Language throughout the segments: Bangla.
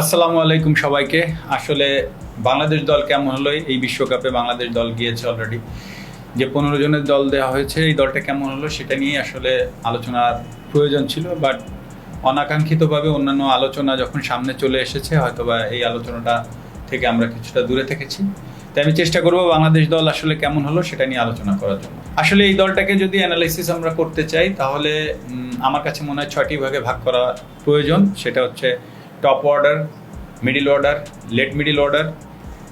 আসসালামু আলাইকুম সবাইকে। আসলে বাংলাদেশ দল কেমন হলো? এই বিশ্বকাপে বাংলাদেশ দল গিয়েছে অলরেডি যে পনেরো জনের দল দেওয়া হয়েছে, এই দলটা কেমন হলো সেটা নিয়ে আসলে আলোচনার প্রয়োজন ছিল বাট অনাকাঙ্ক্ষিতভাবে অন্যান্য আলোচনা যখন সামনে চলে এসেছে, হয়তোবা এই আলোচনাটা থেকে আমরা কিছুটা দূরে থেকেছি। তাই আমি চেষ্টা করব বাংলাদেশ দল আসলে কেমন হলো সেটা নিয়ে আলোচনা করার জন্য। আসলে এই দলটাকে যদি অ্যানালাইসিস আমরা করতে চাই, তাহলে আমার কাছে মনে হয় ছয়টি ভাগে ভাগ করা প্রয়োজন। সেটা হচ্ছে top order middle order late middle order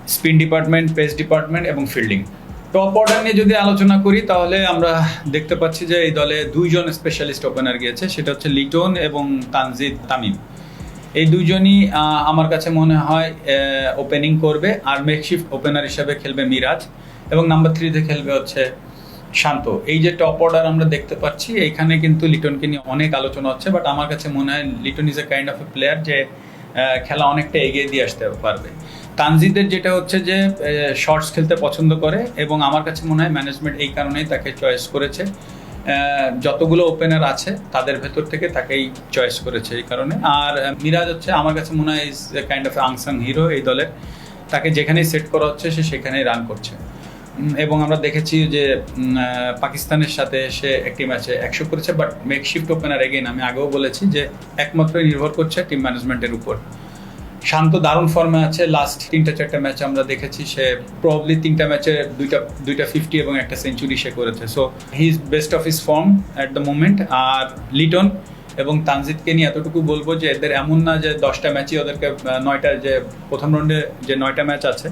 spin department pace department এবং ফিল্ডিং টপ অর্ডার নিয়ে যদি আলোচনা করি তাহলে আমরা দেখতে পাচ্ছি যে এই দলে দুইজন স্পেশালিস্ট ওপেনার গিয়েছে সেটা হচ্ছে লিটন এবং তানজিদ তামিম। এই দুইজনই আহ, আমার কাছে মনে হয় ওপেনিং করবে। আর মেকশিফট ওপেনার হিসাবে খেলবে মিরাজ এবং নাম্বার থ্রিতে খেলবে হচ্ছে শান্ত। এই যে টপ অর্ডার আমরা দেখতে পাচ্ছি, এইখানে কিন্তু লিটনকে নিয়ে অনেক আলোচনা হচ্ছে বাট আমার কাছে মনে হয় Liton is a kind of a player যে খেলা অনেকটা এগিয়ে দিয়ে আসতে পারবে। তানজিদের যেটা হচ্ছে যে শর্টস খেলতে পছন্দ করে, এবং আমার কাছে মনে হয় ম্যানেজমেন্ট এই কারণেই তাকে চয়েস করেছে। যতগুলো ওপেনার আছে, তাদের ভেতর থেকে তাকেই চয়েস করেছে এই কারণে। আর মিরাজ হচ্ছে, আমার কাছে মনে হয় is kind of unsung hero এই দলের। তাকে যেখানেই সেট করা হচ্ছে, সে সেখানেই রান করছে। এবং আমরা দেখেছি যে পাকিস্তানের সাথে সে একটি ম্যাচে একশো করেছে বাট মেকশিফট ওপেনার এগেইন আমি আগেও বলেছি যে, একমাত্র নির্ভর করছে টিম ম্যানেজমেন্টের উপর। শান্ত দারুণ ফর্মে আছে লাস্ট তিনটা চারটা ম্যাচ আমরা দেখেছি, সে প্রবলি তিনটা ম্যাচে দুইটা দুইটা ফিফটি এবং একটা সেঞ্চুরি সে করেছে। So he is best of his form at the moment আর লিটন এবং তানজিদকে নিয়ে এতটুকু বলব যে এদের এমন না যে দশটা ম্যাচই ওদেরকে নয়টা যে প্রথম রাউন্ডে যে নয়টা ম্যাচ আছে,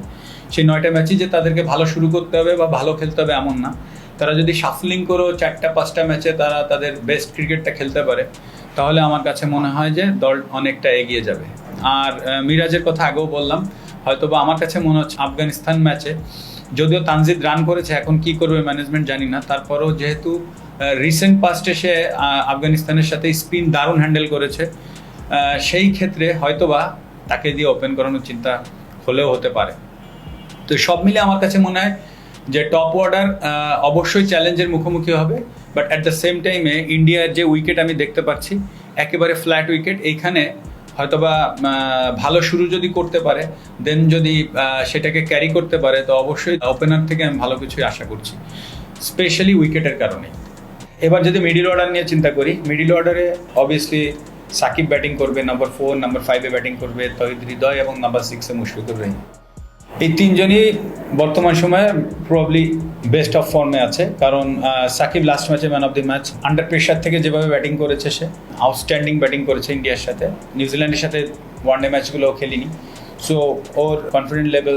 সেই নয়টা ম্যাচই যে তাদেরকে ভালো শুরু করতে হবে বা ভালো খেলতে হবে এমন না। তারা যদি শাফলিং করেও চারটা, পাঁচটা ম্যাচে তারা তাদের বেস্ট ক্রিকেটটা খেলতে পারে, তাহলে আমার কাছে মনে হয় যে দল অনেকটা এগিয়ে যাবে। আর মিরাজের কথা আগেও বললাম হয়তো বা আমার কাছে মনে হচ্ছে আফগানিস্তান ম্যাচে, যদিও তানজিদ রান করেছে, এখন কি করবে ম্যানেজমেন্ট জানি না, তারপরেও যেহেতু রিসেন্ট পাস্টে সে আফগানিস্তানের সাথে স্পিন দারুণ হ্যান্ডেল করেছে। সেই ক্ষেত্রে হয়তোবা তাকে দিয়ে ওপেন করানোর চিন্তা হলেও হতে পারে। তো সব মিলে আমার কাছে মনে হয় যে টপ অর্ডার অবশ্যই চ্যালেঞ্জের মুখোমুখি হবে। বাট অ্যাট দ্য সেম টাইমে ইন্ডিয়ার যে উইকেট আমি দেখতে পাচ্ছি, একেবারে ফ্ল্যাট উইকেট এইখানে হয়তোবা ভালো শুরু যদি করতে পারে দেন যদি সেটাকে ক্যারি করতে পারে, তো অবশ্যই ওপেনার থেকে আমি ভালো কিছুই আশা করছি। স্পেশালি উইকেটের কারণে এবার যদি মিডিল অর্ডার নিয়ে চিন্তা করি মিডিল অর্ডারে অবভিয়াসলি সাকিব ব্যাটিং করবে নাম্বার ফোর নাম্বার ফাইভে ব্যাটিং করবে, তহিদ হৃদয় এবং নাম্বার সিক্সে মুশফিকুর রহিম। এই তিনজনই বর্তমান সময়ে প্রবলি বেস্ট অফ ফর্মে আছে, কারণ সাকিব লাস্ট ম্যাচে man of the match under pressure থেকে যেভাবে ব্যাটিং করেছে সে আউটস্ট্যান্ডিং ব্যাটিং করেছে ইন্ডিয়ার সাথে, নিউজিল্যান্ডের সাথে ওয়ান ডে ম্যাচগুলোও খেলিনি। সো ওর কনফিডেন্ট লেভেল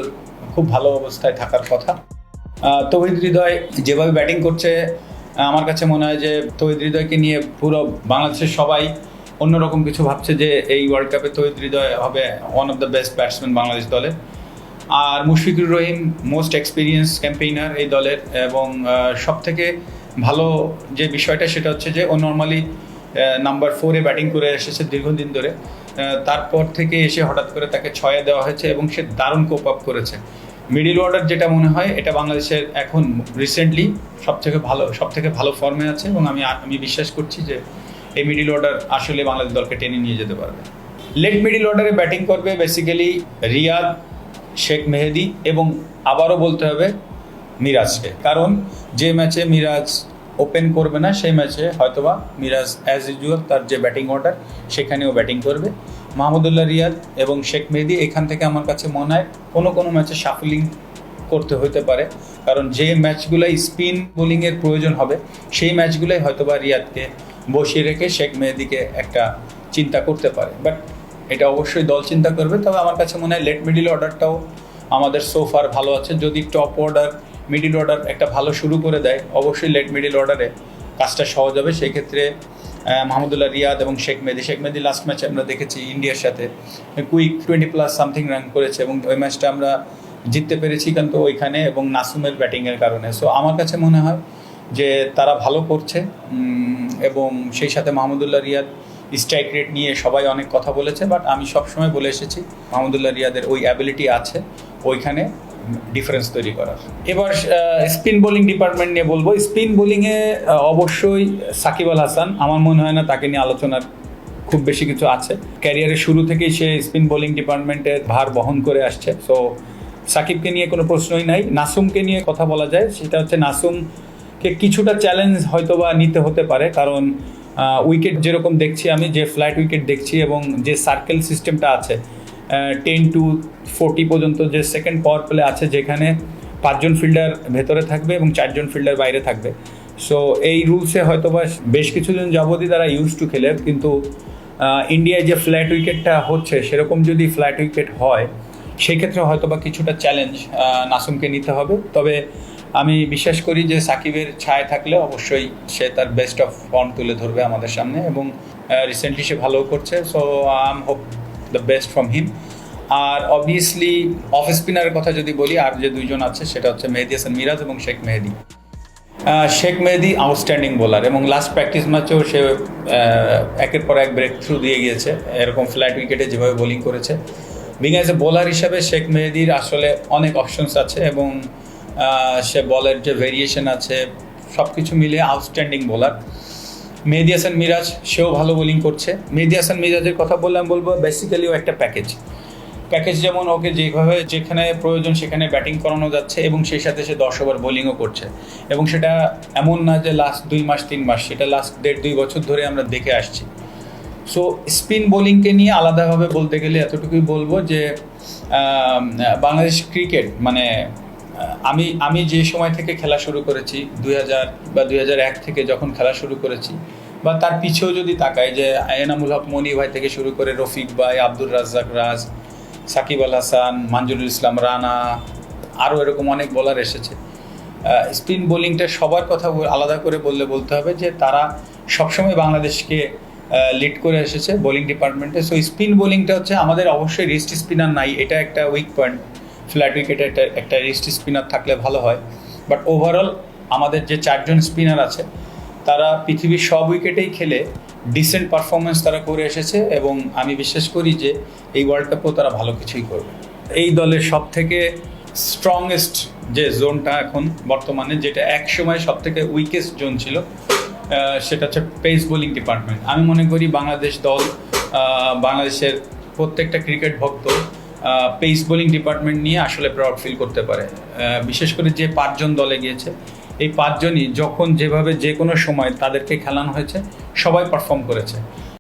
খুব ভালো অবস্থায় থাকার কথা। তৌহিদ হৃদয় যেভাবে ব্যাটিং করছে আমার কাছে মনে হয় যে তৌহিদ হৃদয়কে নিয়ে পুরো বাংলাদেশের সবাই অন্যরকম কিছু ভাবছে যে এই ওয়ার্ল্ড কাপে তৌহিদ হৃদয় হবে one of the best batsman Bangladesh দলের আর Mushfiqur Rahim most experience campaigner এই দলের এবং সব থেকে ভালো যে বিষয়টা সেটা হচ্ছে যে ও নর্মালি নাম্বার ফোরে ব্যাটিং করে এসেছে দীর্ঘদিন ধরে। তারপর থেকে এসে হঠাৎ করে তাকে ছয়ে দেওয়া হয়েছে এবং সে দারুণ কোপ আপ করেছে। মিডিল অর্ডার যেটা মনে হয়, এটা বাংলাদেশের এখন রিসেন্টলি সব থেকে ভালো সব থেকে ভালো ফর্মে আছে এবং আমি আমি বিশ্বাস করছি যে এই মিডিল অর্ডার আসলে বাংলাদেশ দলকে টেনে নিয়ে যেতে পারবে। লেট মিডিল অর্ডারে ব্যাটিং করবে বেসিক্যালি রিয়াদ, শেখ মেহেদি এবং আবারও বলতে হবে মিরাজকে। কারণ যে ম্যাচে মিরাজ ওপেন করবে না, সেই ম্যাচে হয়তোবা মিরাজ অ্যাজ ইউজুয়াল তার যে ব্যাটিং অর্ডার সেখানেও ব্যাটিং করবে। মাহমুদুল্লাহ রিয়াদ এবং শেখ মেহেদি এখান থেকে আমার কাছে মনে হয় কোনো কোনো ম্যাচে শাফলিং করতে হতে পারে। কারণ যে ম্যাচগুলোয় স্পিন বোলিংয়ের প্রয়োজন হবে সেই ম্যাচগুলোই হয়তোবা রিয়াদকে বসিয়ে রেখে শেখ মেহেদিকে একটা চিন্তা করতে পারে। বাট এটা অবশ্যই দল চিন্তা করবে। তবে আমার কাছে মনে হয় লেট মিডিল অর্ডারটাও আমাদের সোফার ভালো আছে। যদি টপ অর্ডার মিডিল অর্ডার একটা ভালো শুরু করে দেয় অবশ্যই লেট মিডিল অর্ডারে কাজটা সহজ হবে। সেই ক্ষেত্রে আহ, মাহমুদুল্লাহ রিয়াদ এবং শেখ মেদি শেখ মেদি লাস্ট ম্যাচে আমরা দেখেছি ইন্ডিয়ার সাথে। Quick twenty plus something run করেছে এবং ওই ম্যাচটা আমরা জিততে পেরেছি কিন্তু ওইখানে এবং নাসুমের ব্যাটিংয়ের কারণে। সো আমার কাছে মনে হয় যে তারা ভালো করছে এবং সেই সাথে মাহমুদুল্লাহ রিয়াদ স্ট্রাইক রেট নিয়ে সবাই অনেক কথা বলেছে বাট আমি সবসময় বলে এসেছি, মাহমুদুল্লাহ রিয়াদের ওই অ্যাবিলিটি আছে ওইখানে। ডিফারেন্স তৈরি করার। এবার স্পিন বোলিং ডিপার্টমেন্ট নিয়ে বলব। স্পিন বোলিংয়ে অবশ্যই সাকিব আল হাসান, আমার মনে হয় না তাকে নিয়ে আলোচনার খুব বেশি কিছু আছে। ক্যারিয়ারের শুরু থেকেই সে স্পিন বোলিং ডিপার্টমেন্টের ভার বহন করে আসছে। সো সাকিবকে নিয়ে কোনো প্রশ্নই নাই। নাসুমকে নিয়ে কথা বলা যায়। সেটা হচ্ছে নাসুমকে কিছুটা চ্যালেঞ্জ হয়তো বা নিতে হতে পারে। কারণ উইকেট যেরকম দেখছি আমি, যে ফ্ল্যাট উইকেট দেখছি এবং যে সার্কেল সিস্টেমটা আছে টেন টু ফোরটি পর্যন্ত যে সেকেন্ড পাওয়ার প্লে আছে যেখানে পাঁচজন ফিল্ডার ভেতরে থাকবে এবং চারজন ফিল্ডার বাইরে থাকবে। সো এই রুলসে হয়তো বা বেশ কিছুজন যাবতই তারা ইউজ টু খেলে, কিন্তু ইন্ডিয়ায় যে ফ্ল্যাট উইকেটটা হচ্ছে, সেরকম যদি ফ্ল্যাট উইকেট হয় সেই ক্ষেত্রে হয়তো বা কিছুটা চ্যালেঞ্জ নাসুমকে নিতে হবে। তবে আমি বিশ্বাস করি যে সাকিবের ছায় থাকলে অবশ্যই সে তার বেস্ট অফ ফর্ম তুলে ধরবে আমাদের সামনে এবং রিসেন্টলি সে ভালো করছে। So um hope the best from him R obviously off স্পিনারের কথা যদি বলি, আর যে দুইজন আছে, সেটা হচ্ছে মেহেদি হাসান মিরাজ এবং শেখ মেহেদি। শেখ মেহেদি আউটস্ট্যান্ডিং বোলার এবং লাস্ট প্র্যাকটিস ম্যাচেও সে একের পর এক ব্রেক থ্রু দিয়ে গিয়েছে। এরকম ফ্ল্যাট উইকেটে যেভাবে বোলিং করেছে। বিং অ্যাজ এ বোলার হিসাবে শেখ মেহেদির আসলে অনেক অপশনস আছে এবং সে বলের যে ভেরিয়েশন আছে সব কিছু মিলিয়ে আউটস্ট্যান্ডিং বোলার মেহেদি হাসান মিরাজ, সেও ভালো বোলিং করছে। মেহেদি হাসান মিরাজের কথা বললাম, বলব বেসিক্যালি ও একটা প্যাকেজ প্যাকেজ যেমন ওকে যেভাবে যেখানে প্রয়োজন সেখানে ব্যাটিং করানো যাচ্ছে এবং সেই সাথে সে দশ ওভার বোলিংও করছে। এবং সেটা এমন না যে লাস্ট দুই মাস, তিন মাস, সেটা লাস্ট দেড় দুই বছর ধরে আমরা দেখে আসছি। সো স্পিন বোলিংকে নিয়ে আলাদাভাবে বলতে গেলে এতটুকুই বলব যে বাংলাদেশ ক্রিকেট মানে আমি আমি যে সময় থেকে খেলা শুরু করেছি, দুই হাজার বা দুই হাজার এক থেকে যখন খেলা শুরু করেছি, বা তার পিছেও যদি তাকাই যে এনামুল হক মনি ভাই থেকে শুরু করে রফিক ভাই, আব্দুর রাজ্জাক রাজ, সাকিব আল হাসান, মানজুরুল ইসলাম রানা, আরও এরকম অনেক বোলার এসেছে। স্পিন বোলিংটা সবার কথা আলাদা করে বললে বলতে হবে যে তারা সবসময় বাংলাদেশকে লিড করে এসেছে বোলিং ডিপার্টমেন্টে সো স্পিন বোলিংটা হচ্ছে আমাদের অবশ্যই রিস্ট স্পিনার নাই, এটা একটা উইক পয়েন্ট ফ্ল্যাট উইকেটে একটা একটা রিস্ট স্পিনার থাকলে ভালো হয়। বাট ওভারঅল আমাদের যে চারজন স্পিনার আছে, তারা পৃথিবীর সব উইকেটেই খেলে ডিসেন্ট পারফরমেন্স তারা করে এসেছে এবং আমি বিশ্বাস করি যে এই ওয়ার্ল্ড কাপেও তারা ভালো কিছুই করবে। এই দলের সব থেকে স্ট্রংগেস্ট যে জোনটা এখন বর্তমানে, যেটা এক সময় সব থেকে উইকেস্ট জোন ছিল সেটা হচ্ছে পেস বোলিং ডিপার্টমেন্ট আমি মনে করি বাংলাদেশ দল বাংলাদেশের প্রত্যেকটা ক্রিকেট ভক্ত পেস বোলিং ডিপার্টমেন্ট নিয়ে আসলে প্রাউড ফিল করতে পারে। বিশেষ করে যে পাঁচজন দলে গিয়েছে, এই পাঁচজনই যখন যেভাবে যে কোনো সময় তাদেরকে খেলানো হয়েছে, সবাই পারফর্ম করেছে।